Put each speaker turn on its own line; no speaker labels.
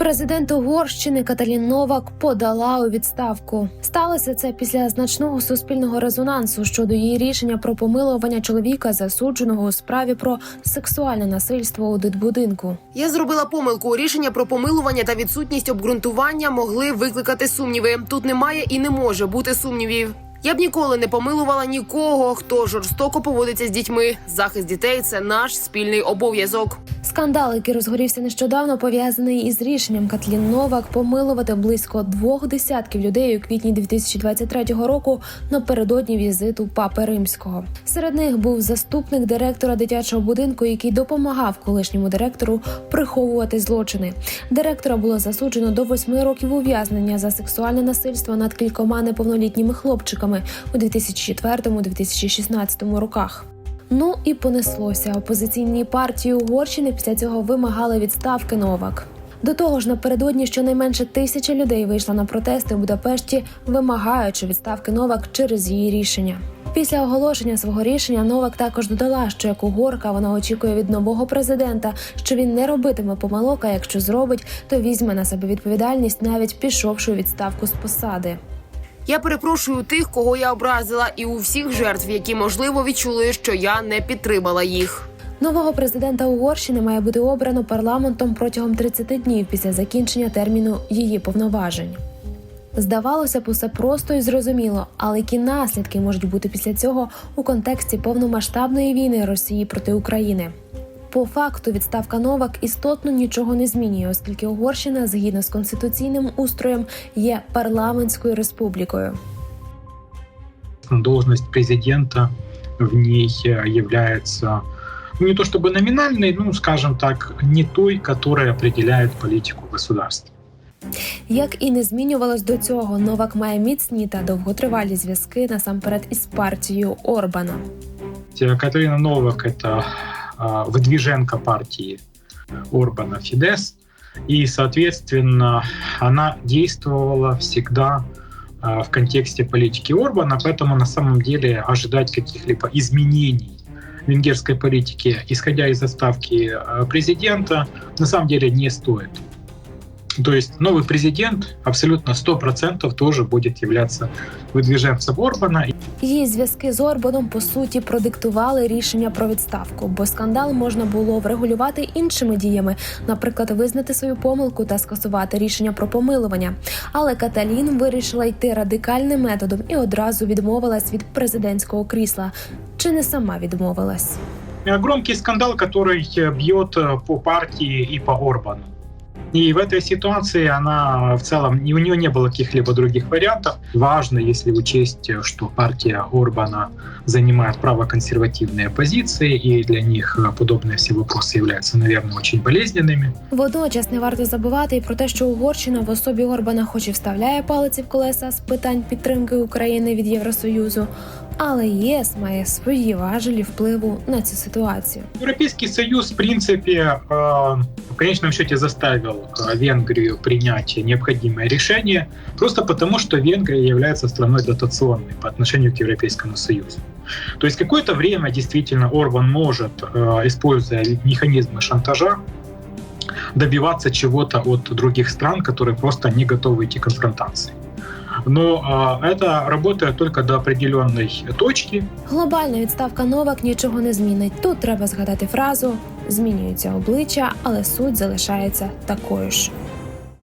Президент Угорщини Каталін Новак подала у відставку. Сталося це після значного суспільного резонансу щодо її рішення про помилування чоловіка, засудженого у справі про сексуальне насильство у дитбудинку.
Я зробила помилку. Рішення про помилування та відсутність обґрунтування могли викликати сумніви. Тут немає і не може бути сумнівів. Я б ніколи не помилувала нікого, хто жорстоко поводиться з дітьми. Захист дітей це наш спільний обов'язок.
Скандал, який розгорівся нещодавно, пов'язаний із рішенням Катлін Новак помилувати близько двох десятків людей у квітні 2023 року напередодні візиту папи римського. Серед них був заступник директора дитячого будинку, який допомагав колишньому директору приховувати злочини. Директора було засуджено до восьми років ув'язнення за сексуальне насильство над кількома неповнолітніми хлопчиками у 2004-2016 роках. Ну і понеслося. Опозиційні партії Угорщини після цього вимагали відставки Новак. До того ж, напередодні щонайменше тисяча людей вийшла на протести у Будапешті, вимагаючи відставки Новак через її рішення. Після оголошення свого рішення Новак також додала, що як угорка вона очікує від нового президента, що він не робитиме помилок, а якщо зробить, то візьме на себе відповідальність, навіть пішовши у відставку з посади.
Я перепрошую тих, кого я образила, і у всіх жертв, які можливо відчули, що я не підтримала їх.
Нового президента Угорщини має бути обрано парламентом протягом 30 днів після закінчення терміну її повноважень. Здавалося б, усе просто і зрозуміло, але які наслідки можуть бути після цього у контексті повномасштабної війни Росії проти України? По факту відставка Новак істотно нічого не змінює, оскільки Угорщина, згідно з конституційним устроєм, є парламентською республікою.
должность президента в ней э, является ну, не то чтобы номинальной, ну, скажем так, не той, которая определяет политику государства.
Як і не змінювалось до цього, Новак має міцні та довготривалі зв'язки насамперед із партією Орбана.
Э, Катерина Новак — это а, выдвиженка партии Орбана Фидес, и, соответственно, она действовала всегда а, в контексте политики Орбана, поэтому на самом деле ожидать каких-либо изменений венгерской политики, исходя из заставки а, президента, на самом деле не стоит. То есть новый президент абсолютно 100% тоже будет являться выдвиженцем Орбана.
Її зв'язки з Орбаном по суті продиктували рішення про відставку, бо скандал можна було врегулювати іншими діями, наприклад, визнати свою помилку та скасувати рішення про помилування. Але Каталін вирішила йти радикальним методом і одразу відмовилась від президентського крісла. Чи не сама відмовилась?
Э, Громкий скандал, который э, бьет э, по партии и по Орбану. И в этой ситуации она в целом, у нее не было каких-либо других вариантов. Важно, если учесть, э, что партия Орбана занимает правоконсервативные позиции, и для них э, подобные все вопросы являются, наверное, очень болезненными.
Водночас не варто забувати і про те, що Угорщина в особі Орбана, хоч і вставляє палиці в колеса з питань підтримки України від Євросоюзу, але ЄС має свої важелі впливу на цю ситуацію.
Европейский Союз, в принципе, э, в конечном счете заставил э, Венгрию принять необходимое решение, просто потому, что Венгрия является страной дотационной по отношению к Европейскому Союзу. То есть какое-то время действительно Орбан может, э, используя механизмы шантажа, добиваться чего-то от других стран, которые просто не готовы идти к конфронтации. Но это работает только до определенной точки,
Глобальна відставка Новак нічого не змінить. Тут треба згадати фразу: змінюється обличчя, але суть залишається такою ж.